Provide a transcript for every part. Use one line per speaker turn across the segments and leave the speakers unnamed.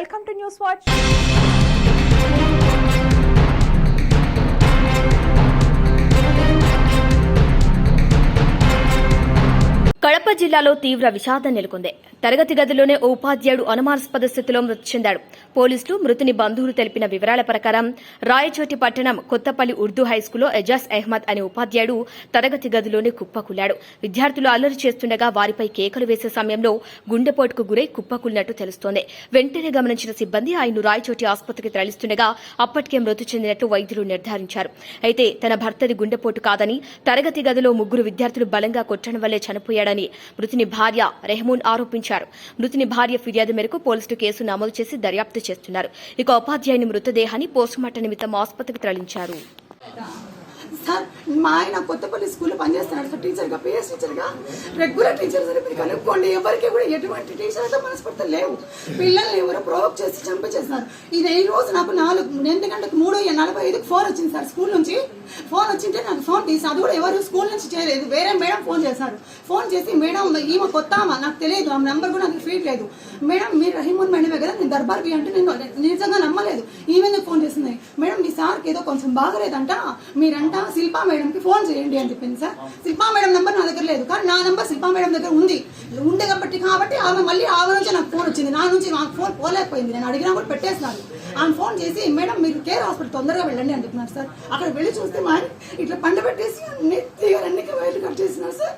Welcome to news watch.
Kadapa జిల్లాలో తీవ్ర విషాదం నెలకొంది. తరగతి గదిలోనే ఓ ఉపాధ్యాయుడు అనుమానాస్పద స్థితిలో మృతి చెందాడు. పోలీసులు మృతుని బంధువులు తెలిపిన వివరాల ప్రకారం రాయచోటి పట్టణం కొత్తపల్లి ఉర్దూ హైస్కూల్లో ఎజాజ్ అహ్మద్ అనే ఉపాధ్యాయుడు తరగతి గదిలోనే కుప్పకూలాడు. విద్యార్థులు అల్లరి చేస్తుండగా వారిపై కేకలు వేసే సమయంలో గుండెపోటుకు గురై కుప్పకూలినట్టు తెలుస్తోంది. వెంటనే గమనించిన సిబ్బంది ఆయన్ను రాయచోటి ఆసుపత్రికి తరలిస్తుండగా అప్పటికే మృతి చెందినట్టు వైద్యులు నిర్ధారించారు. అయితే తన భర్తది గుండెపోటు కాదని తరగతి గదిలో ముగ్గురు విద్యార్థులు బలంగా కొట్టడం వల్లే చనిపోయాడని మృతుని భార్య రెహమూన్ ఆరోపించారు. మృతుని భార్య ఫిర్యాదు మేరకు పోలీసులు కేసు నమోదు చేసి దర్యాప్తు చేస్తున్నారు. ఇక ఉపాధ్యాయుని మృతదేహాన్ని పోస్టుమార్టం నిమిత్తం ఆసుపత్రికి తరలించారు.
సార్ మా ఆయన కొత్తపల్లి స్కూల్లో పనిచేస్తున్నాడు సార్ టీచర్గా పిఎస్ టీచర్గా. రెగ్యులర్ టీచర్ సార్ మీరు కనుక్కోండి ఎవరికి కూడా ఎటువంటి టీచర్తో మనస్పర్ధలు లేవు. పిల్లల్ని ఎవరు ప్రొవోక్ చేసి చంపేసేస్తున్నారు ఇది ఈ రోజు నాకు నాలుగు రెండు గంటలకు మూడు నలభై ఐదుకి ఫోన్ వచ్చింది సార్ స్కూల్ నుంచి. ఫోన్ వచ్చింటే నాకు ఫోన్ తీసి అది కూడా ఎవరు స్కూల్ నుంచి చేయలేదు వేరే మేడం ఫోన్ చేశారు. ఫోన్ చేసి మేడం ఈమె కొత్త నాకు తెలియదు ఆమె నెంబర్ కూడా నాకు ఫీల్ లేదు. మేడం మీరు రహీమున్ మేడమే కదా నేను దర్బార్కి అంటే నేను నిజంగా నమ్మలేదు ఈమె ఫోన్ చేసింది? మేడం మీ సార్కి ఏదో కొంచెం బాగలేదంట మీరంట శిల్పా మేడంకి ఫోన్ చేయండి అని చెప్పింది సార్ శిల్పా మేడం నెంబర్ నా దగ్గర లేదు కానీ నా నెంబర్ శిల్పా మేడం దగ్గర ఉంది. ఉంది కాబట్టి కాబట్టి ఆమె మళ్ళీ ఆమె నుంచి నాకు ఫోన్ వచ్చింది నా నుంచి నాకు ఫోన్ పోలేకపోయింది నేను అడిగినా కూడా పెట్టేసినాను ఆమె ఫోన్ చేసి మేడం మీరు కేర్ హాస్పిటల్ తొందరగా వెళ్ళండి అంటున్నారు సార్. అక్కడ వెళ్ళి చూస్తే మా ఇట్లా పండ పెట్టేసి అన్ని తీగలన్నీ వైర్లు కట్ చేసినారు సార్.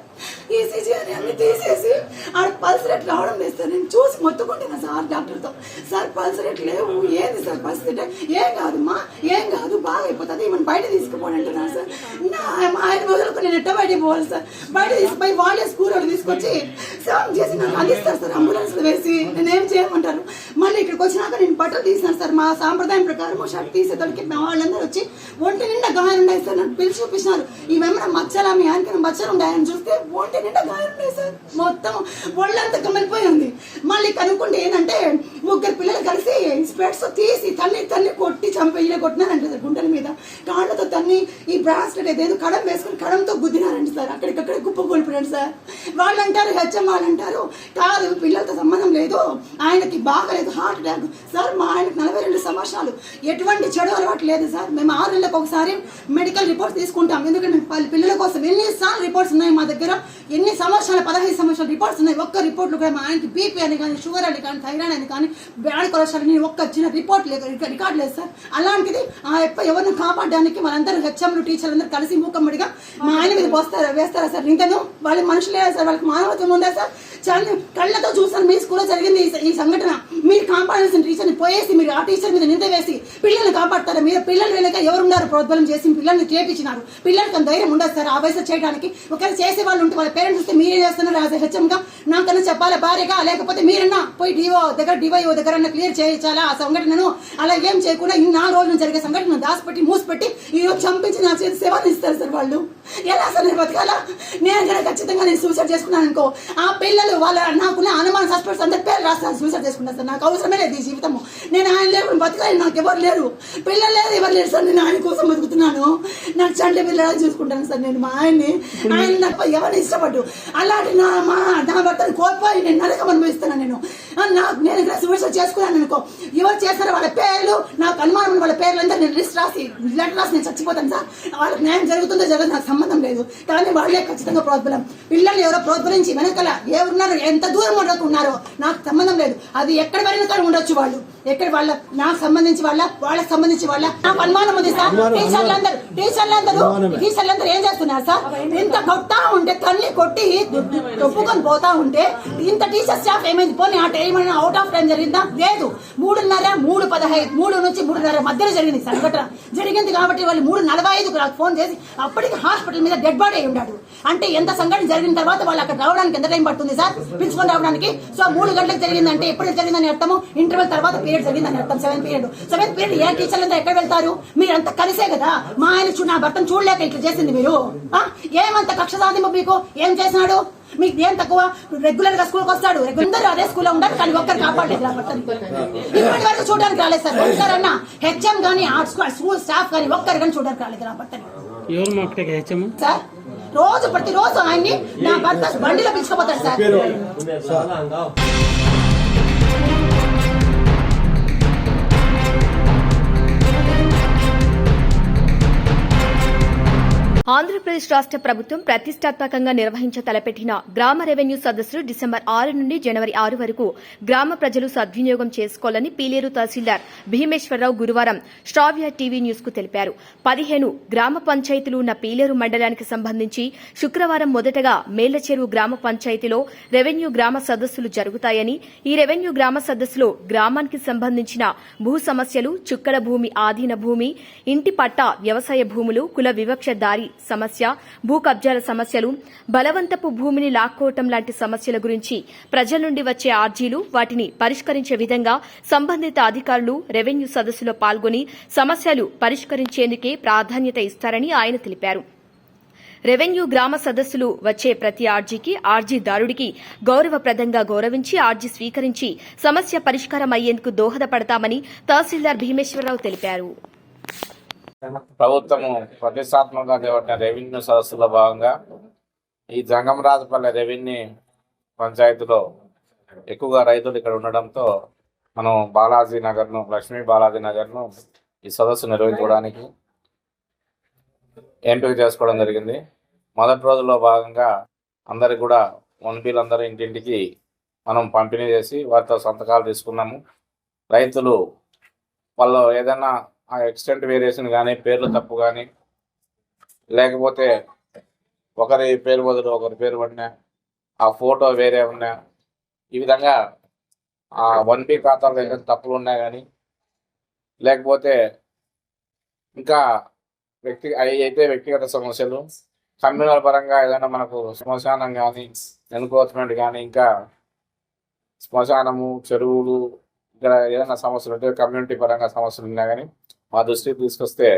ఈసీజీ అని అన్ని తీసేసి ఆడ పల్స్ రేట్ రావడం లేదు సార్. నేను చూసి మొత్తుకుంటున్నా సార్ డాక్టర్తో. సార్ పల్స్ రేట్ లేవు. ఏంది సార్ పరిస్థితి? ఏం కాదు మా ఏం కాదు. బాగా అయిపోతుంది. ఈమెను బయట తీసుకుపోండి అంటున్నారు సార్. నా ఆయన నేను ఎట్ట బయట పోవాలి సార్? బయట తీసుకుపోయి వాళ్ళే స్కూల్ వాళ్ళు తీసుకొచ్చి సేవం చేసి నాకు అందిస్తారు సార్. అంబులెన్స్ వేసి. నేనేం చేయమంటారు? మళ్ళీ ఇక్కడికి వచ్చినాక నేను బట్టలు తీసినాను సార్. మా సాంప్రదాయం ప్రకారం షర్ట్ తీసే మా వాళ్ళందరూ వచ్చి ఒంటి నిండా గాయం సార్ నన్ను పిలిచి చూపించినారు ఈమెమన్నా మచ్చలా మీ ఆయనకి మచ్చలు ఉన్నాయని చూస్తే ఒంటి నిండా గాయం సార్. మొత్తం ఒళ్ళంతా కమిలిపోయి ఉంది. మళ్ళీ కనుక్కుంటే ఏంటంటే ముగ్గురు పిల్లలు కలిసి స్పెట్స్ తీసి తన్ని తన్ని కొట్టి చంపేయలే కొట్టినారంట సార్ గుండెల మీద. కాళ్ళతో తన్ని ఈ బ్రాస్లెట్ ఏదేదో కడం వేసుకుని కడంతో గుద్దినారంట సార్. అక్కడికక్కడ కుప్ప కూలిపోయాడు సార్. వాళ్ళు అంటారు హెచ్ఎం వాళ్ళు అంటారు కాదు పిల్లలతో సంబంధం లేదు ఆయనకి బాగలేదు హార్ట్ అటాక్ సార్ మా ఆయనకు నలభై రెండు సంవత్సరాలు. ఎటువంటి చెడు అలవాటు లేదు సార్. మేము ఆరు నెలలకు ఒకసారి మెడికల్ రిపోర్ట్స్ తీసుకుంటాం. ఎందుకంటే వాళ్ళ పిల్లల కోసం ఎన్నిసార్లు రిపోర్ట్స్ ఉన్నాయి మా దగ్గర. ఎన్ని సంవత్సరాలు పదహైదు సంవత్సరాలు రిపోర్ట్స్ ఉన్నాయి. ఒక్క రిపోర్ట్లు కూడా మా ఆయనకి బీపీ అని కానీ షుగర్ అని కానీ థైరాయిడ్ అని కానీ బ్యాడ్ కొలెస్ట్రాల్ నేను ఒక్క చిన్న రిపోర్ట్ లేదు రికార్డ్ లేదు సార్. అలాంటిది ఆ యొక్క ఎవరిని కాపాడడానికి వాళ్ళందరూ హెచ్ఎంలు టీచర్లు అందరూ కలిసి మూకమ్మడిగా మా ఆయన మీద పోస్తారా వేస్తారా సార్? ఇంకను వాళ్ళ మనుషులే సార్ వాళ్ళకి మానవత్వం ఉందా సార్? చాలా కళ్ళతో చూసాను మీ స్కూల్లో జరిగింది ఈ సంఘటన. మీరు టీచర్ని పోయేసి మీరు ఆ టీచర్ మీద నింద వేసి పిల్లల్ని కాపాడతారా? మీరు పిల్లలు వెనక ఎవరున్నారు? ప్రోద్బలం చేసి పిల్లల్ని చేపించినారు. పిల్లలకి ధైర్యం ఉండదు సార్. ఆ వయసు చేయడానికి ఒకవేళ చేసే వాళ్ళు ఉంటే వాళ్ళ పేరెంట్స్ వస్తే మీరే చేస్తున్నారు? యాజ్ హెచ్ఎంగా నాకన్నా చెప్పాలా భార్యగా? లేకపోతే మీరన్నా పోయి డివో దగ్గర డివైఓ దగ్గర క్లియర్ చేయించాలా? ఆ సంఘటనను అలా ఏం చేయకుండా నా నాలుగు రోజులు జరిగే సంఘటన దాచిపెట్టి మూసిపెట్టి ఈ రోజు చంపించి నా చేతి సేవలు ఇస్తారు సార్ వాళ్ళు. ఎలా సార్ నేను బతకాలా? నేను కనుక ఖచ్చితంగా నేను సూసైడ్ చేసుకున్నాను అనుకో ఆ పిల్లలు వాళ్ళ నాకున్న అనుమాన సస్పెక్ట్స్ అందరి పేరు రాస్తాను సూసైడ్ చేసుకున్నాను సార్. నాకు అవసరమే లేదు ఈ జీవితము. నేను ఆయన లేకుండా బతకాలి నాకు ఎవరు లేరు. పిల్లలు లేదు ఎవరు లేరు. సార్ నేను ఆయన కోసం బతుకుతున్నాను. నాకు చంటి పిల్లలు చూసుకుంటాను సార్ నేను. మా ఆయన్ని ఆయన నాకు ఎవరిని ఇష్టపడ్డు. అలాంటి నా మా నా భర్తను కోల్పోయి నేను నరకం అనుభవిస్తున్నాను నేను. నాకు నేను ఇక్కడ సూసైడ్ చేసుకున్నాను అనుకో. ఎవరు చేస్తారో వాళ్ళ పేర్లు నాకు అనుమానం ఉన్న వాళ్ళ పేర్లు అంతా నేను లిస్ట్ రాసి లెటర్ రాసి నేను చచ్చిపోతాను సార్. వాళ్ళకి న్యాయం జరుగుతుందో జరగదు నాకు సంబంధం లేదు. కానీ వాళ్ళే ఖచ్చితంగా ప్రోద్బలం. పిల్లలు ఎవరో ప్రోద్బలించి వెనకాల ఎవరున్నారు ఎంత దూరం ఉండకు ఉన్నారో నాకు సంబంధం లేదు. అది ఎక్కడ వెళ్ళిన కాడ ఉండొచ్చు వాళ్ళు. ఎక్కడ వాళ్ళ నాకు సంబంధించి వాళ్ళ వాళ్ళకి సంబంధించి వాళ్ళ. నాకు అనుమానం ఉంది సార్. టీచర్లందరూ టీచర్లందరూ టీచర్లందరూ ఏం చేస్తున్నారు సార్? ఇంత కొట్టా ఉంటే తల్లి కొట్టి తొప్పుకొని పోతా ఉంటే ఇంత టీచర్ స్టాఫ్ ఏమైంది? పోనీ ఆ టైం అవుట్ ఆఫ్ టైం జరిగిందా? లేదు. మూడున్నర మూడు పదహైదు మూడు నుంచి మూడున్నర మధ్యలో జరిగింది సంఘటన. జరిగింది కాబట్టి వాళ్ళు మూడు నలభై ఐదుకు నాకు ఫోన్ చేసి అప్పటికి హాస్పిటల్ మీద డెడ్ బాడీ అయి ఉన్నాడు. అంటే ఎంత సంఘటన జరిగిన తర్వాత వాళ్ళు అక్కడ రావడానికి ఎంత టైం పడుతుంది సార్? పిలుచుకొని రావడానికి. సో మూడు గంటలకు జరిగిందంటే ఎప్పుడు జరిగిందని అర్థము? ఇంటర్వెల్ తర్వాత పీరియడ్ జరిగిందని అర్థం. Seven period. సెవెన్ పీరియడ్ ఏ టీచర్లు అంతా ఎక్కడ వెళ్తారు? మీరు కలిసే కదా? మా ఆయన చూ నా భర్తను చూడలేక ఇట్లా చేసింది మీరు. ఏమంత కక్ష సాధింపు మీకు? ఏం చేసినాడు? మీకు ఏం తక్కువ? రెగ్యులర్గా స్కూల్కి వస్తాడు. రెగ్యులర్ అందరూ అదే స్కూల్లో ఉంటారు కానీ ఒక్కరు కాపాడలేదు ఇప్పటి వరకు చూడడానికి రాలేదు సార్. ఒక్కరన్నా హెచ్ఎం కానీ స్కూల్ స్టాఫ్ కానీ ఒక్కరు కానీ చూడడానికి రాలేదు నా భర్తని సార్ రోజు ప్రతిరోజు ఆయన్ని నా భర్త బండిలో పిలుచుకుపోతాడు సార్.
ఆంధ్రప్రదేశ్ రాష్ట్ర ప్రభుత్వం ప్రతిష్టాత్మకంగా నిర్వహించ తలపెట్టిన గ్రామ రెవెన్యూ సదస్సులు డిసెంబర్ ఆరు నుండి జనవరి ఆరు వరకు గ్రామ ప్రజలు సద్వినియోగం చేసుకోవాలని పీలేరు తహసీల్దార్ భీమేశ్వరరావు గురువారం శ్రావ్య టీవీ న్యూస్కు తెలిపారు. పదిహేను గ్రామ పంచాయతీలు ఉన్న పీలేరు మండలానికి సంబంధించి శుక్రవారం మొదటగా మేళ్ళచెరువు గ్రామ పంచాయతీలో రెవెన్యూ గ్రామ సదస్సులు జరుగుతాయని ఈ రెవెన్యూ గ్రామ సదస్సులో గ్రామానికి సంబంధించిన భూ సమస్యలు చుక్కల భూమి ఆధీన భూమి ఇంటి పట్టా వ్యవసాయ భూములు కుల వివక్ష దారి సమస్య భూ కబ్జాల సమస్యలు బలవంతపు భూమిని లాక్కోవటం లాంటి సమస్యల గురించి ప్రజల నుండి వచ్చే ఆర్జీలు వాటిని పరిష్కరించే విధంగా సంబంధిత అధికారులు రెవెన్యూ సదస్సులో పాల్గొని సమస్యలు పరిష్కరించేందుకే ప్రాధాన్యత ఇస్తారని ఆయన తెలిపారు. రెవెన్యూ గ్రామ సదస్సులు వచ్చే ప్రతి ఆర్జీకి ఆర్జీదారుడికి గౌరవప్రదంగా గౌరవించి ఆర్జీ స్వీకరించి సమస్య పరిష్కారం అయ్యేందుకు దోహదపడతామని తహసీల్దార్ భీమేశ్వరరావు తెలిపారు.
ప్రభుత్వము ప్రతిష్టాత్మకంగా చేపట్టిన రెవెన్యూ సదస్సులో భాగంగా ఈ జంగమరాజపల్లె రెవెన్యూ పంచాయతీలో ఎక్కువగా రైతులు ఇక్కడ ఉండడంతో మనం బాలాజీ నగర్ను లక్ష్మీ బాలాజీ నగర్ను ఈ సదస్సు నిర్వహించుకోవడానికి ఎంపిక చేసుకోవడం జరిగింది. మొదటి రోజుల్లో భాగంగా అందరికి కూడా వన్పీలందరూ ఇంటింటికి మనం పంపిణీ చేసి వారితో సంతకాలు తీసుకున్నాము. రైతులు వాళ్ళు ఏదైనా ఆ ఎక్స్టెంట్ వేరియేషన్ కానీ పేర్లు తప్పు కానీ లేకపోతే ఒకరి పేరు బదులు ఒకరి పేరు పడినా ఆ ఫోటో వేరే ఉన్నా ఈ విధంగా ఆ వన్ పీ ఖాతాలో ఏదైనా తప్పులు ఉన్నా కానీ లేకపోతే ఇంకా వ్యక్తి అవి అయితే వ్యక్తిగత సమస్యలు కమ్యూనల్ పరంగా ఏదైనా మనకు శ్మశానం కానీ ఎన్క్రోచ్మెంట్ కానీ ఇంకా శ్మశానము చెరువులు ఇక్కడ ఏదైనా సమస్యలు ఉంటే కమ్యూనిటీ పరంగా సమస్యలు ఉన్నా కానీ మా దృష్టికి తీసుకొస్తే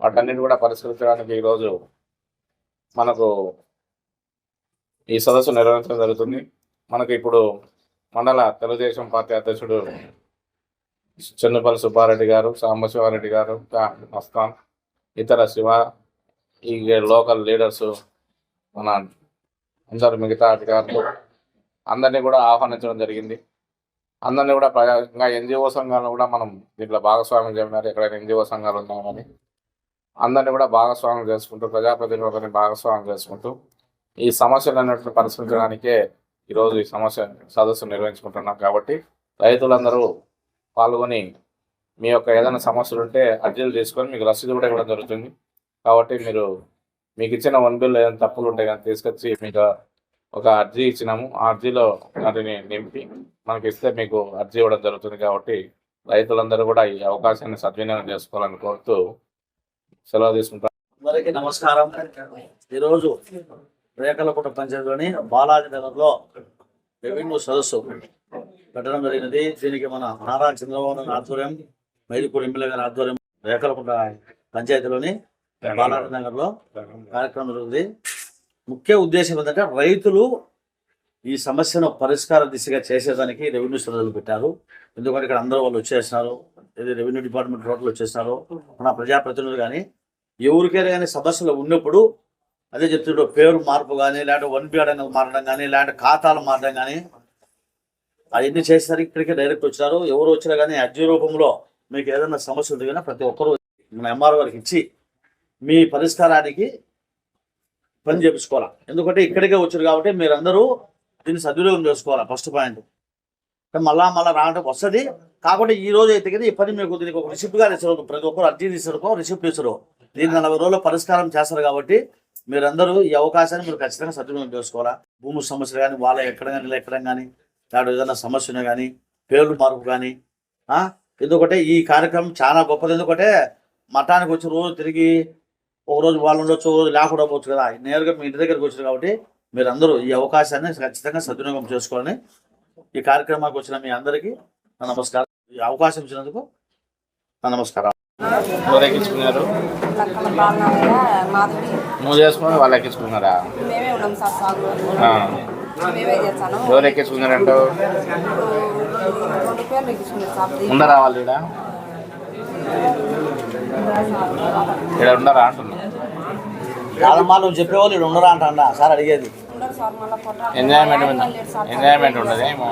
వాటన్నిటి కూడా పరిష్కరించడానికి ఈరోజు మనకు ఈ సదస్సు నిర్వహించడం జరుగుతుంది. మనకు ఇప్పుడు మండల తెలుగుదేశం పార్టీ అధ్యక్షుడు చెన్నుపల్లి సుబ్బారెడ్డి గారు సాంబశివారెడ్డి గారు మస్తాన్ ఇతర శివ ఈ లోకల్ లీడర్స్ మన అందరు మిగతా అధికారులు అందరినీ కూడా ఆహ్వానించడం జరిగింది. అందరినీ కూడా ప్రజా ఇంకా ఎన్జిఓ సంఘాలను కూడా మనం దీంట్లో భాగస్వామ్యం చేయమన్నారు ఎక్కడైనా ఎన్జిఓ సంఘాలు ఉన్నామని అందరినీ కూడా భాగస్వామ్యం చేసుకుంటూ ప్రజాప్రతినిధులని భాగస్వామ్యం చేసుకుంటూ ఈ సమస్యలు సమస్యలన్నింటిని పరిష్కరించడానికే ఈరోజు ఈ సమస్య సదస్సు నిర్వహించుకుంటున్నాం. కాబట్టి రైతులందరూ పాల్గొని మీ యొక్క ఏదైనా సమస్యలు ఉంటే అర్జీలు తీసుకొని మీకు రసీదు కూడా ఇవ్వడం జరుగుతుంది. కాబట్టి మీరు మీకు ఇచ్చిన వన్ బిల్ ఏదైనా తప్పులు ఉంటే కానీ తీసుకొచ్చి మీకు ఒక అర్జీ ఇచ్చినాము. ఆ అర్జీలో వాటిని నింపి మనకి ఇస్తే మీకు అర్జీ ఇవ్వడం జరుగుతుంది కాబట్టి రైతులందరూ కూడా ఈ అవకాశాన్ని సద్వినియోగం చేసుకోవాలని కోరుతూ సెలవు తీసుకుంటాం
అందరికీ నమస్కారం. ఈరోజు రేకలకోట పంచాయతీలోని బాలాజీ నగర్లో రెవెన్యూ సదస్సు పెట్టడం జరిగినది. దీనికి మన నారా చంద్రబాబు నాయుడు ఆధ్వర్యం మైదుకూరు ఎమ్మెల్యే గారి ఆధ్వర్యం రేకలకోట పంచాయతీలోని బాలాజీ నగర్లో కార్యక్రమం జరుగుతుంది. ముఖ్య ఉద్దేశం ఏంటంటే రైతులు ఈ సమస్యను పరిష్కార దిశగా చేసేదానికి రెవెన్యూ శ్రద్ధలు పెట్టారు. ఎందుకంటే ఇక్కడ అందరూ వాళ్ళు వచ్చేసినారు ఇది రెవెన్యూ డిపార్ట్మెంట్ రోడ్లు వచ్చేసినారు మన ప్రజాప్రతినిధులు కానీ ఎవరికైనా కానీ సమస్యలు ఉన్నప్పుడు అదే చెప్తుండ్రు పేరు మార్పు కానీ లేదంటే వన్ బిఆర్ అనేది మారడం కానీ లేదంటే ఖాతాలు మారడం కానీ అవన్నీ చేసేసరికి ఇక్కడికి డైరెక్ట్ వచ్చారు ఎవరు వచ్చినా కానీ అర్జీ రూపంలో మీకు ఏదైనా సమస్య ఉంది కానీ ప్రతి ఒక్కరు మన ఎంఆర్ఓ గారికి ఇచ్చి మీ పరిష్కారానికి పని చేపించుకోవాలి? ఎందుకంటే ఇక్కడికే వచ్చారు కాబట్టి మీరందరూ దీన్ని సద్వినియోగం చేసుకోవాలి? ఫస్ట్ పాయింట్ మళ్ళా మళ్ళీ రావడం వస్తుంది. కాకపోతే ఈ రోజు అయితే కదా ఈ పని మీకు దీనికి ఒక రిసిప్ట్గా ఇస్తారు ప్రతి ఒక్కరు అర్జీ తీసుకో రిసిప్ట్ ఇస్తారు దీన్ని నలభై రోజుల్లో పరిష్కారం చేస్తారు కాబట్టి మీరందరూ ఈ అవకాశాన్ని మీరు ఖచ్చితంగా సద్వినియోగం చేసుకోవాలా? భూమి సమస్యలు కానీ వాళ్ళ ఎక్కడ కానీ ఇలా ఎక్కడం కానీ లేకపోతే ఏదైనా సమస్యను కానీ పేర్లు మార్పు కానీ ఎందుకంటే ఈ కార్యక్రమం చాలా గొప్పది. ఎందుకంటే మఠానికి వచ్చి రోజు తిరిగి ఒక రోజు వాళ్ళు ఉండొచ్చు ఒక రోజు లేకుండా పోవచ్చు కదా. నేరుగా మీ ఇంటి దగ్గరికి వచ్చారు కాబట్టి మీరందరూ ఈ అవకాశాన్ని ఖచ్చితంగా సద్వినియోగం చేసుకోవాలని ఈ కార్యక్రమానికి వచ్చిన మీ అందరికీ నా నమస్కారం. ఈ అవకాశం ఇచ్చినందుకు నా నమస్కారం.
ఎవరు ఎక్కించుకున్నారు నువ్వు వాళ్ళు ఎక్కించుకున్నారా ఎవరు ఎక్కించుకున్నారంటో ఉండరా వాళ్ళు ఇక్కడ ఇక్కడ ఉండరా అంటున్నా?
కాదమ్మా నువ్వు చెప్పేవాళ్ళు ఇక్కడ ఉండరా అంటా సార్ అడిగేది.
ఎంజాయ్మెంట్. ఎంజాయ్మెంట్ ఉండదు ఏమో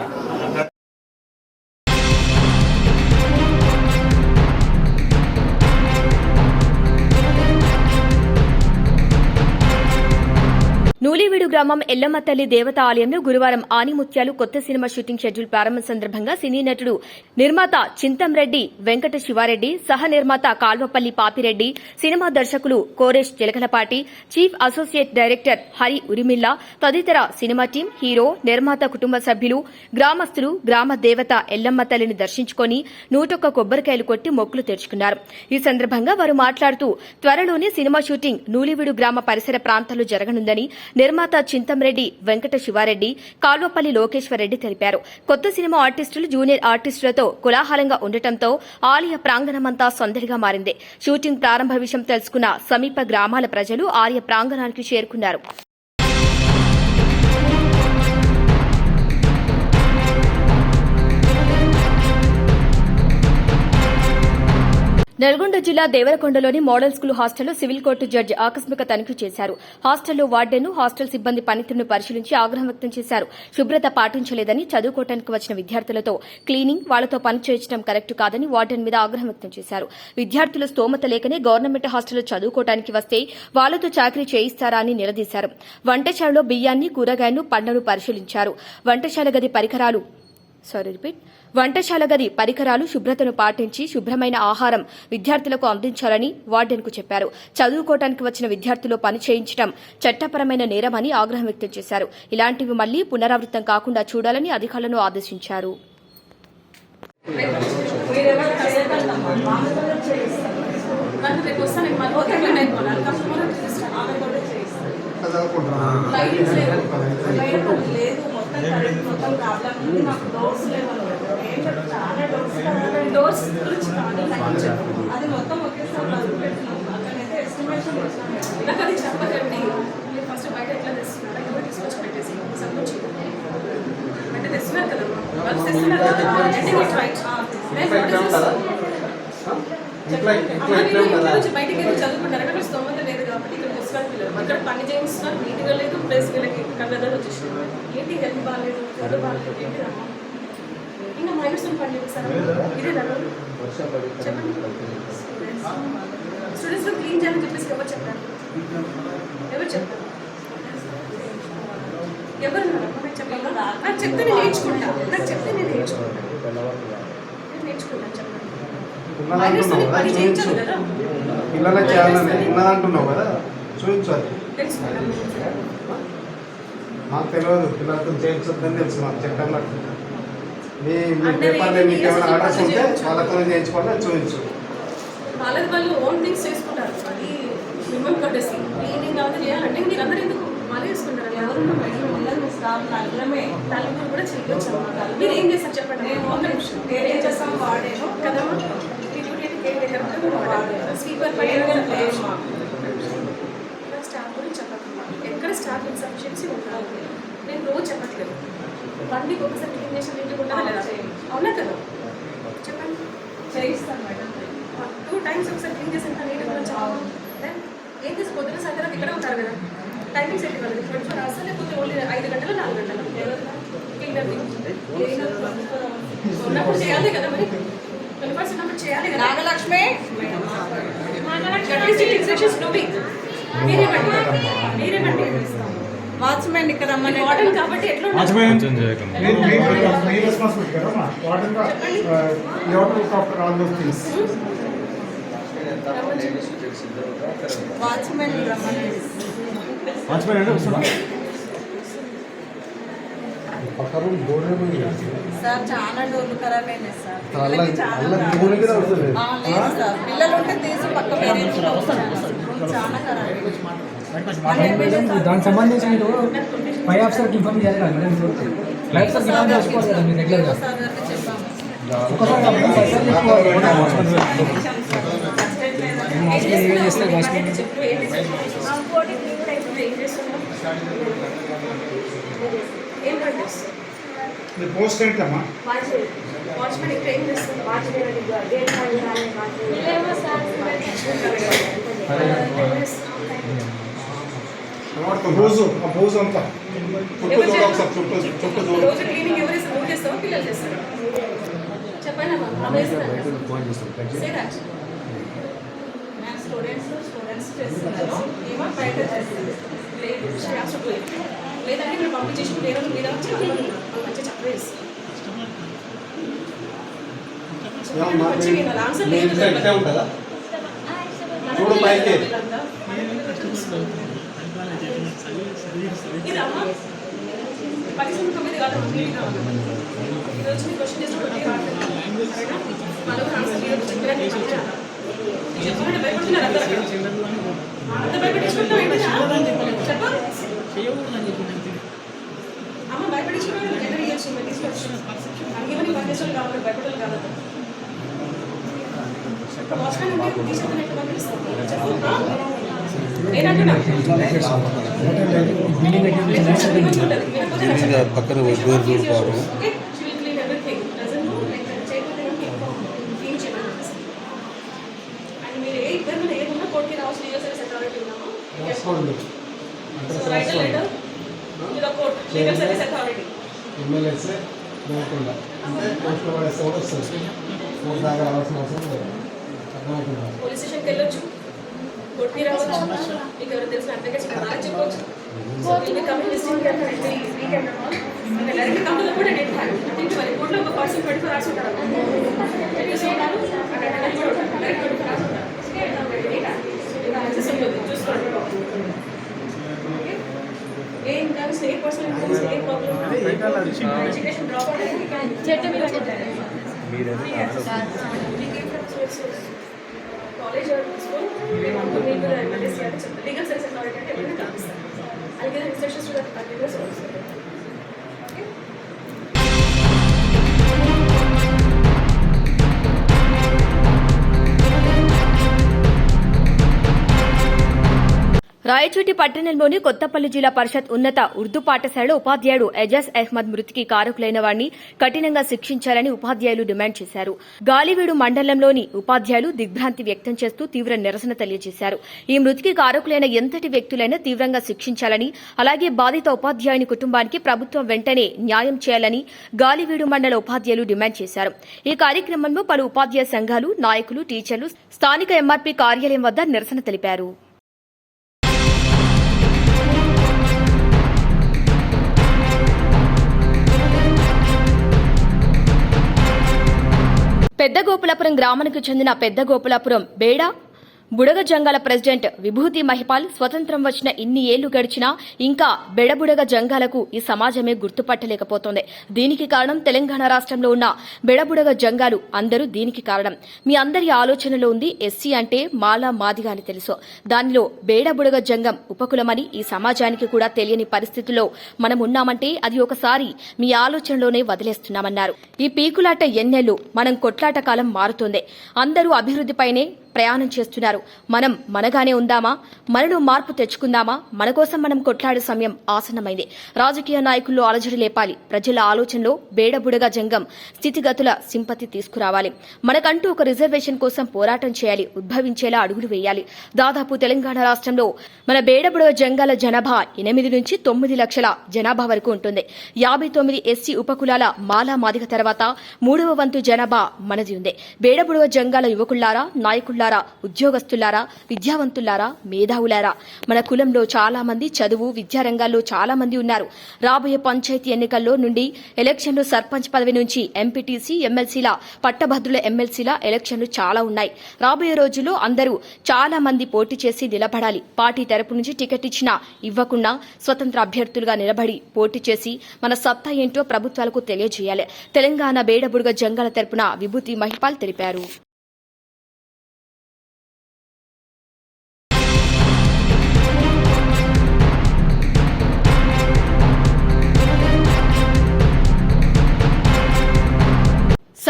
గ్రామం ఎల్లమ్మ తల్లి దేవత ఆలయంలో గురువారం ఆనిముత్యాలు కొత్త సినిమా షూటింగ్ షెడ్యూల్ ప్రారంభం సందర్భంగా సినీ నటుడు నిర్మాత చింతంరెడ్డి వెంకట శివారెడ్డి సహ నిర్మాత కాల్వపల్లి పాపిరెడ్డి సినిమా దర్శకులు Koresh Chilakalapati chief associate director Hari Urimilla తదితర సినిమా టీం హీరో నిర్మాత కుటుంబ సభ్యులు గ్రామస్తులు గ్రామ దేవత ఎల్లమ్మ తల్లిని దర్శించుకొని నూటొక్క కొబ్బరికాయలు కొట్టి మొక్కులు తెరుచుకున్నారు. ఈ సందర్భంగా వారు మాట్లాడుతూ త్వరలోనే సినిమా షూటింగ్ నూలివిడు గ్రామ పరిసర ప్రాంతాల్లో జరగనుందని నిర్మాత చింతంరెడ్డి వెంకట శివారెడ్డి కాల్వపల్లి లోకేశ్వరరెడ్డి తెలిపారు. కొత్త సినిమా ఆర్టిస్టులు జూనియర్ ఆర్టిస్టులతో కులాహలంగా ఉండటంతో ఆలయ ప్రాంగణమంతా సందడిగా మారింది. షూటింగ్ ప్రారంభ విషయం తెలుసుకున్న సమీప గ్రామాల ప్రజలు ఆలయ ప్రాంగణానికి చేరుకున్నారు. నల్గొండ జిల్లా దేవరకొండలోని మోడల్ స్కూల్ హాస్టల్లో సివిల్ కోర్టు జడ్జి ఆకస్మిక తనిఖీ చేశారు. హాస్టల్లో వార్డెన్ను హాస్టల్ సిబ్బంది పనితీరును పరిశీలించి ఆగ్రహం వ్యక్తం చేశారు. శుభ్రత పాటించలేదని చదువుకోవటానికి వచ్చిన విద్యార్థులతో క్లీనింగ్ వాళ్ళతో పని చేయించడం కరెక్ట్ కాదని వార్డెన్ మీద ఆగ్రహం వ్యక్తం చేశారు. విద్యార్థుల స్తోమత లేకనే గవర్నమెంట్ హాస్టల్లో చదువుకోవటానికి వస్తే వాళ్ళతో చాకరీ చేయిస్తారా అని నిలదీశారు. వంటశాలలో బియ్యాన్ని కూరగాయలను పండ్లను పరిశీలించారు. వంటశాల గది పరికరాలు సారీ రిపీట్ వంటశాల గది పరికరాలు శుభ్రతను పాటించి శుభ్రమైన ఆహారం విద్యార్థులకు అందించాలని వార్డెన్కు చెప్పారు. చదువుకోవటానికి వచ్చిన విద్యార్థులు పని చేయించడం చట్టపరమైన నేరమని ఆగ్రహం వ్యక్తం చేశారు. ఇలాంటివి మళ్ళీ పునరావృతం కాకుండా చూడాలని అధికారులను ఆదేశించారు.
లేదు మొత్తం కరెంట్ మొత్తం ప్రాబ్లం ఉంది నాకు డోర్స్ లేవు. డోర్స్ గురించి. అది మొత్తం ఒకేసారి బల్బ్ పెట్టినాం. అక్కడైతే ఎస్టిమేషన్ చేసినాం నాకు అది చెప్పకండి. మీరు ఫస్ట్ బయట ఎట్లా తెస్తున్నారా? ఎవరు తీసుకొచ్చి పెట్టేసి సంతోషి అంటే తెస్తున్నారు కదా వాళ్ళు. తెస్తున్నారు బయటికి చదువుకుంటారు అక్కడ స్తోమత లేదు కాబట్టి ఇక్కడ వస్తారు పిల్లలు. ఇక్కడ పని చేయిస్తున్నారు నీట్గా లేదు. ప్లస్ వీళ్ళకి కళ్ళదారు వచ్చేసినారు ఏంటి హెల్త్ బాగాలేదు బాగాలేదు ఏంటి ఇంకా చేస్తారా ఇదే కదా చెప్పండి. స్టూడెంట్స్ క్లీన్ చేయాలని చెప్పేసి ఎవరు చెప్పారు? ఎవరు చెప్పారు? ఎవరు నాకు చెప్పాలి నాకు చెప్తే నేను నేర్చుకుంటా. నాకు చెప్తే నేను నేర్చుకుంటా. నేను నేర్చుకుంటాను చెప్పండి. పని చేయించాలి కదా?
పిల్లలకి చేయాలని ఉన్నదంటున్నావు కదా? చూపించాలి మాకు తెలియదు. పిల్లలతో చేయించొద్దని తెలుసు మాకు. చట్టంలో మీ మీ
అంటే
పేపర్లో మీకు ఏమైనా
అసలు
ఆర్డర్స్ ఉంటే
చేయొచ్చు.
వాళ్ళతో చేయించుకోవాలి అది చూపించు.
వాళ్ళది వాళ్ళు ఓన్ థింగ్స్ చేసుకుంటారు. అది మిమ్మల్ని కొట్టేసి క్లీనింగ్ అవన్నీ చేయాలంటే మీరు అందరూ ఎందుకు మళ్ళీ చేసుకుంటారు? ఎవరు నలుగురు కూడా చేయొచ్చు మీరు ఏం చేస్తారు చెప్పండి. ఒక నిమిషం. మీరు చేస్తాం వాడేను కదా. స్వీపర్ పై స్టాఫ్ గురించి చెప్పకుండా ఎక్కడ స్టాఫ్ ఇన్సఫిషియన్సీ ఉంటుంది నేను రోజు చెప్పట్లేదు. బండికి ఒకసారి ఉంటుందా లేదా అవునా కదా? చెప్పండి. చేయిస్తాను మేడం. టూ టైమ్స్ ఒకసారి క్లీన్ చేసి ఎంత నీట్గా కూడా చాలా. Then ఏం చేసి పొద్దున సాయంత్రం ఇక్కడే ఉంటారు కదా? టైమింగ్స్ ఏంటి వాళ్ళకి? ట్వంటీ ఫోర్ అవర్స్ లేకపోతే ఓన్లీ ఐదు గంటలు నాలుగు గంటలు? ఉన్నప్పుడు చేయాలి కదా మరి? ట్వంటీ ఫోర్స్ ఉన్నప్పుడు చేయాలి కదా?
నాగలక్ష్మి?
అట్లీస్ట్ ఇన్స్ట్రక్షన్స్ నువ్వు మీరేమండి మీరేమండి
వాచ్మెన్ ఇక్కడ రమ్మని
వార్డెన్ కాబట్టి ఎట్లా ఉండాలి?
మీ. మీ రెస్పాన్సిబిలిటీ కదా మా. Warden you have to look after all those things
watchman రమ్మని
పక్క రూమ్ డోర్
సార్ చాలా డోర్లు ఖరాబ్ అయినాయి సార్. పిల్లలు ఉంటే తీసి పక్క. రూమ్ చాలా ఖరాబ్. సార్
దానికి సంబంధించి మీరు పై ఆఫీసర్కి ఇన్ఫార్మ్ చేయాలి కదా మేడం మీరు లైఫ్ ఆఫీసర్కి ఇన్ఫార్మ్ చేసుకోవాలి కదా మీరు రెగ్యులర్గా
సార్
పోస్ట్ ఏంటమ్మా
వాచ్మెన్. వాచ్మెన్ ఇక్కడ ఏం చేస్తున్నావు? వాచ్మెన్ అని ఇదిగో, గేట్ పైన రాని వాచ్మెన్.
బూజు ఆ బూజు అంతా. చుట్టూ చూడ? ఒకసారి చుట్టూ చుట్టూ చూడు.
స్టూడెంట్స్ స్టూడెంట్స్ చేస్తున్నారు. ఏమో బయట చేస్తుంది లేదు శ్రేయాస్ లేదంటే మీరు పంపించేసి వేరే వాళ్ళ మీద వచ్చి వాళ్ళు మంచిగా చెప్పలేదు. మంచిగా వినాలి ఆన్సర్ లేదు
ఉంటుందా? చూడు పైకి.
ఇది పరిశ్రమ తొమ్మిది కాదు ఇది వచ్చి క్వశ్చన్ చెప్పాలంటే భయపడుతున్నారు అందరూ అంత ఏంటి అమ్మ కాబట్టి భయపడాలి కాదు వాచ్మెన్ చెప్పు.
పక్కన డోర్ చూడుకోవడం
ఎమ్మెల్యేసే లేకుండా అంటే పోస్టులో పడేస్తే కూడా వస్తుంది కోర్టు దాకా రావాల్సిన అవసరం లేదు. అర్థమవుతుందా?
పోలీస్ స్టేషన్కి వెళ్ళొచ్చు. కొట్టి రావచ్చు. మీకు ఎవరు తెలిసిన అడ్వకేట్స్ ఉన్నారా చెప్పొచ్చు. సో ఇది కమింగ్ డిస్ట్రిక్ట్ అంటే వీకెండ్ అంటే డైరెక్ట్ కూడా డెట్ హ్యాక్ అంటే మరి కోర్టులో ఒక పర్సన్ ట్వంటీ ఫోర్ అవర్స్ ఉంటారు చెప్పేసి ఉన్నారు అక్కడ డైరెక్ట్ కూడా ఉంటారు డైరెక్ట్ ట్వంటీ ఫోర్ అవర్స్ ఉంటారు ఇలా యాక్సెస్ ఉంటుంది. చూసుకోండి. ఓకే? ఏం కాదు state person state problem education drop out చెట్టు మీద కాలేజ్ మీకు లీగల్ సర్వీస్ అథారిటీ అంటే ఎప్పుడు కనిపిస్తాను అలాగే ఇన్స్ట్రక్షన్స్ కూడా కంటిన్యూస్ ఓకే
రాయచోటి పట్టణంలోని కొత్తపల్లి జిల్లా పరిషత్ ఉన్నత ఉర్దూ పాఠశాల ఉపాధ్యాయుడు ఎజాజ్ అహ్మద్ మృతికి కారకులైన వారిని కఠినంగా శిక్షించాలని ఉపాధ్యాయులు డిమాండ్ చేశారు. గాలివీడు మండలంలోని ఉపాధ్యాయులు దిగ్భ్రాంతి వ్యక్తం చేస్తూ తీవ్ర నిరసన తెలియజేశారు. ఈ మృతికి కారకులైన ఎంతటి వ్యక్తులైనా తీవ్రంగా శిక్షించాలని అలాగే బాధిత ఉపాధ్యాయుని కుటుంబానికి ప్రభుత్వం వెంటనే న్యాయం చేయాలని గాలివీడు మండల ఉపాధ్యాయులు డిమాండ్ చేశారు. ఈ కార్యక్రమంలో పలు ఉపాధ్యాయ సంఘాలు నాయకులు టీచర్లు స్థానిక ఎంఆర్పీ కార్యాలయం వద్ద నిరసన తెలిపారు. పెద్ద గోపులాపురం గ్రామానికి చెందిన పెద్ద గోపులాపురం బేడ బుడగ జంగాల ప్రెసిడెంట్ విభూతి మహిపాల్ స్వతంత్రం వచ్చిన ఇన్ని ఏళ్ళు గడిచినా ఇంకా బెడబుడగ జంగాలకు ఈ సమాజమే గుర్తుపట్టలేకపోతోంది. దీనికి కారణం తెలంగాణ రాష్ట్రంలో ఉన్న బెడబుడగ జంగాలు అందరూ దీనికి కారణం. మీ అందరి ఆలోచనలో ఉంది ఎస్సీ అంటే మాలా మాదిగా అని తెలుసు. దానిలో బేడబుడగ జంగం ఉపకులమని ఈ సమాజానికి కూడా తెలియని పరిస్థితుల్లో మనం ఉన్నామంటే అది ఒకసారి మీ ఆలోచనలోనే వదిలేస్తున్నామన్నారు. ఈ పీకులాట ఎన్నెలు మనం కొట్లాట కాలం మారుతోంది. అందరూ అభివృద్ధిపైనే ప్రయాణం చేస్తున్నారు. మనం మనగానే ఉందామా? మనలో మార్పు తెచ్చుకుందామా? మన కోసం మనం కొట్లాడే సమయం ఆసన్నమైంది. రాజకీయ నాయకుల్లో అలజడి లేపాలి. ప్రజల ఆలోచనలో బేడబుడగా జంగం స్థితిగతుల సింపతి తీసుకురావాలి. మనకంటూ ఒక రిజర్వేషన్ కోసం పోరాటం చేయాలి. ఉద్భవించేలా అడుగులు వేయాలి. దాదాపు తెలంగాణ రాష్ట్రంలో మన బేడబుడగ జంగాల జనాభా ఎనిమిది నుంచి తొమ్మిది లక్షల జనాభా వరకు ఉంటుంది. యాభై తొమ్మిది ఎస్సీ ఉపకులాల మాలా మాదిగ తర్వాత మూడవ వంతు జనాభా మనది ఉంది. బేడబుడవ జంగాల యువకుల్లారా విద్యార్థులారా ఉద్యోగస్తులారా విద్యావంతులారా మేధావులారా. మన కులంలో చాలా మంది చదువు విద్యారంగాల్లో చాలా మంది ఉన్నారు. రాబోయే పంచాయతీ ఎన్నికల్లో నుండి ఎలక్షన్లు సర్పంచ్ పదవి నుంచి ఎంపీటీసీ ఎమ్మెల్సీల పట్టభద్రుల ఎమ్మెల్సీల ఎలక్షన్లు చాలా ఉన్నాయి. రాబోయే రోజుల్లో అందరూ చాలా మంది పోటీ చేసి నిలబడాలి. పార్టీ తరపు నుంచి టికెట్ ఇచ్చినా ఇవ్వకుండా స్వతంత్ర అభ్యర్థులుగా నిలబడి పోటీ చేసి మన సత్తా ఏంటో ప్రభుత్వాలకు తెలియజేయాలి. తెలంగాణ బేడబుడుగ జంగాల తరపున విభూతి మహిపాల్ తెలిపారు.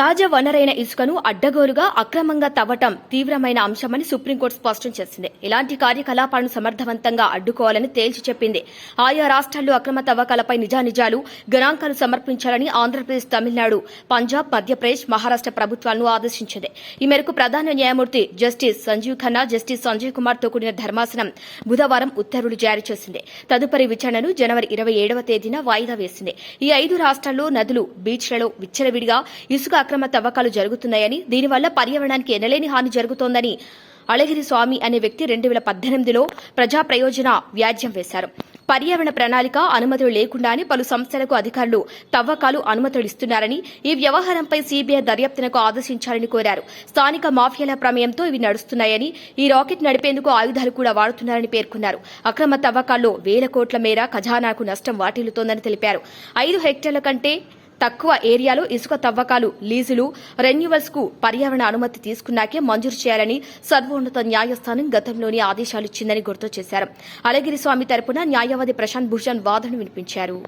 సహజ వనరైన ఇసుకను అడ్డగోలుగా అక్రమంగా తవ్వటం తీవ్రమైన అంశమని సుప్రీంకోర్టు స్పష్టం చేసింది. ఇలాంటి కార్యకలాపాలను సమర్థవంతంగా అడ్డుకోవాలని తేల్చి చెప్పింది. ఆయా రాష్ట్రాల్లో అక్రమ తవ్వకాలపై నిజానిజాలు గణాంకాలు సమర్పించాలని ఆంధ్రప్రదేశ్ తమిళనాడు పంజాబ్ మధ్యప్రదేశ్ మహారాష్ట ప్రభుత్వాలను ఆదేశించింది. ఈ మేరకు ప్రధాన న్యాయమూర్తి జస్టిస్ సంజీవ్ ఖన్నా జస్టిస్ సంజయ్ కుమార్తో కూడిన ధర్మాసనం బుధవారం ఉత్తర్వులు జారీ చేసింది. తదుపరి విచారణను జనవరి ఇరవై ఏడవ తేదీన వాయిదా వేసింది. ఈ ఐదు రాష్ట్రాల్లో నదులు బీచ్లలో విచ్చలవిడిగా ఇసుక అక్రమ తవ్వకాలు జరుగుతున్నాయని దీనివల్ల పర్యావరణానికి ఎనలేని హాని జరుగుతోందని అళగిరి స్వామి అనే వ్యక్తి రెండు వేల పద్దెనిమిదిలో ప్రజా ప్రయోజన వ్యాజ్యం వేశారు. పర్యావరణ ప్రణాళిక అనుమతులు లేకుండానే పలు సంస్థలకు అధికారులు తవ్వకాలు అనుమతులు ఇస్తున్నారని ఈ వ్యవహారంపై సీబీఐ దర్యాప్తునకు ఆదేశించాలని కోరారు. స్థానిక మాఫియాల ప్రమేయంతో ఇవి నడుస్తున్నాయని ఈ రాకెట్ నడిపేందుకు ఆయుధాలు కూడా వాడుతున్నారని పేర్కొన్నారు. అక్రమ తవ్వకాల్లో వేల కోట్ల మేర ఖజానాకు నష్టం వాటిల్లుతోందని తెలిపారు. ఐదు హెక్టార్ల కంటే తక్కువ ఏరియాలో ఇసుక తవ్వకాలు లీజులు రెన్యువల్స్కు పర్యావరణ అనుమతి తీసుకున్నాకే మంజూరు చేయాలని సర్వోన్నత న్యాయస్థానం గతంలోనే ఆదేశాలిచ్చిందని గుర్తు చేశారు. అలగిరి స్వామి తరపున న్యాయవాది ప్రశాంత్ భూషణ్ వాదన వినిపించారు.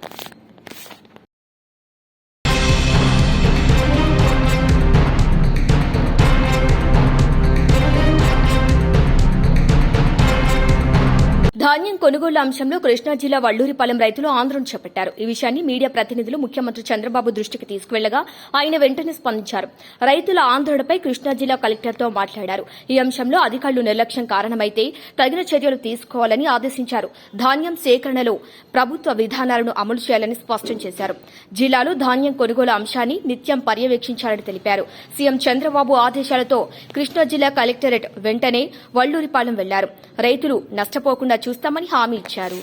ధాన్యం కొనుగోలు అంశంలో కృష్ణా జిల్లా వల్లూరిపాలెం రైతులు ఆందోళన చేపట్టారు. ఈ విషయాన్ని మీడియా ప్రతినిధులు ముఖ్యమంత్రి చంద్రబాబు దృష్టికి తీసుకువెళ్ళగా ఆయన వెంటనే స్పందించారు. రైతుల ఆందోళనపై కృష్ణా జిల్లా కలెక్టర్తో మాట్లాడారు. ఈ అంశంలో అధికారులు నిర్లక్ష్యం కారణమైతే తగిన చర్యలు తీసుకోవాలని ఆదేశించారు. ధాన్యం సేకరణలో ప్రభుత్వ విధానాలను అమలు చేయాలని స్పష్టం చేశారు. జిల్లాలో ధాన్యం కొనుగోలు అంశాన్ని నిత్యం పర్యవేక్షించాలని తెలిపారు. సీఎం చంద్రబాబు ఆదేశాలతో కృష్ణా జిల్లా కలెక్టరేట్ వెంటనే వల్లూరిపాలెం వెళ్ళారు. రైతులు నష్టపోకుండా చేస్తామని హామీ ఇచ్చారు.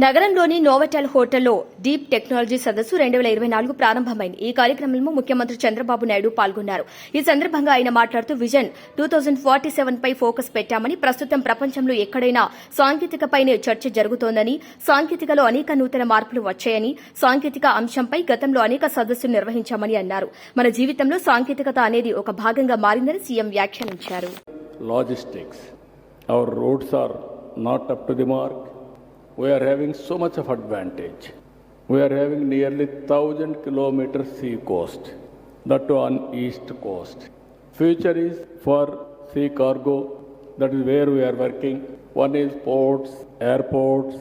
నగరంలోని నోవటెల్ హోటల్లో డీప్ టెక్నాలజీ సదస్సు రెండు వేల ఇరవై నాలుగు ప్రారంభమైంది. ఈ కార్యక్రమంలో ముఖ్యమంత్రి చంద్రబాబు నాయుడు పాల్గొన్నారు. ఈ సందర్భంగా ఆయన మాట్లాడుతూ vision two thousand forty seven పై ఫోకస్ పెట్టామని ప్రస్తుతం ప్రపంచంలో ఎక్కడైనా సాంకేతికపైనే చర్చ జరుగుతోందని సాంకేతికలో అనేక నూతన మార్పులు వచ్చాయని సాంకేతిక అంశంపై గతంలో అనేక సదస్సులు నిర్వహించామని అన్నారు. మన జీవితంలో సాంకేతికత అనేది ఒక భాగంగా మారిందని సీఎం వ్యాఖ్యానించారు.
Logistics our roads are not up to the mark We are having so much of advantage. We are having nearly 1000 kilometers sea coast, that too on east coast. Future is for sea cargo, that is where we are working. One is ports, airports,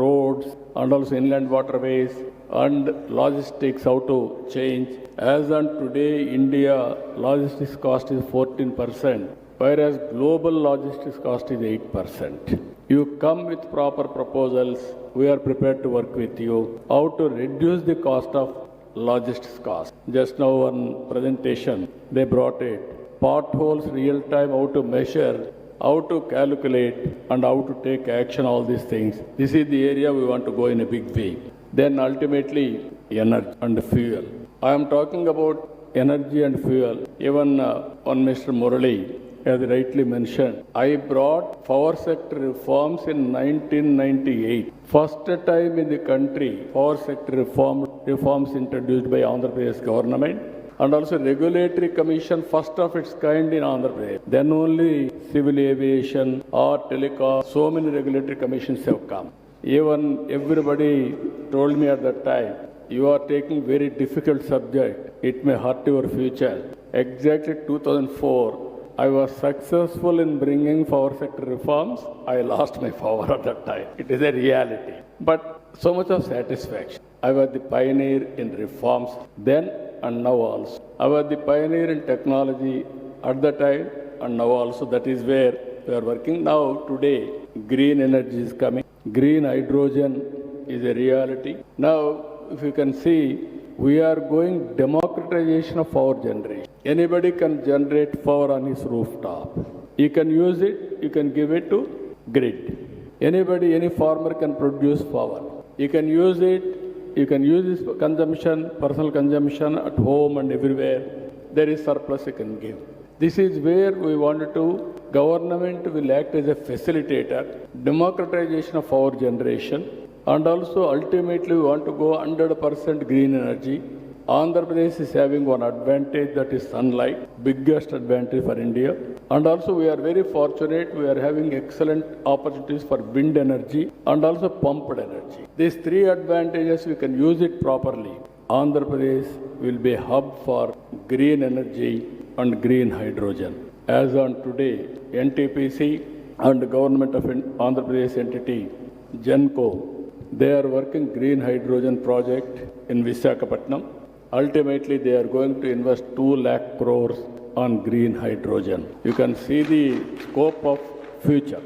roads, and also inland waterways, and logistics, how to change. As on today, India logistics cost is 14%, whereas global logistics cost is 8%. You come with proper proposals, we are prepared to work with you. How to reduce the cost of logistics cost. Just now one presentation, they brought it. Potholes real time, how to measure, how to calculate and how to take action, all these things. This is the area we want to go in a big way. Then ultimately, energy and fuel. I am talking about energy and fuel. Even uh, one Mr. Murali has rightly mentioned. I brought power sector reforms in 1998. First time in the country, power sector reform, reforms introduced by Andhra Pradesh government and also regulatory commission first of its kind in Andhra Pradesh. Then only civil aviation or telecom, so many regulatory commissions have come. Even everybody told me at that time, you are taking very difficult subject. It may hurt your future. Exactly 2004, I was successful in bringing power sector reforms. I lost my power at that time. It is a reality. But so much of satisfaction. I was the pioneer in reforms then and now also. I was the pioneer in technology at the time and now also. That is where we are working now. Today, green energy is coming. Green hydrogen is a reality. Now, if you can see, we are going democratization of power generation. Anybody can generate power on his rooftop. You can use it, you can give it to grid. Anybody, any farmer can produce power. You can use it, you can use this consumption, personal consumption at home and everywhere. There is surplus you can give. This is where we wanted to, government will act as a facilitator, democratization of power generation, and also ultimately we want to go 100% green energy. Andhra Pradesh is having one advantage that is sunlight, biggest advantage for India. And also we are very fortunate, we are having excellent opportunities for wind energy and also pumped energy. These three advantages, we can use it properly. Andhra Pradesh will be a hub for green energy and green hydrogen. As on today, NTPC and government of Andhra Pradesh entity, GENCO, they are working green hydrogen project in Visakhapatnam. Ultimately, they are going to invest 2 lakh crores on green hydrogen. You can see the scope of future.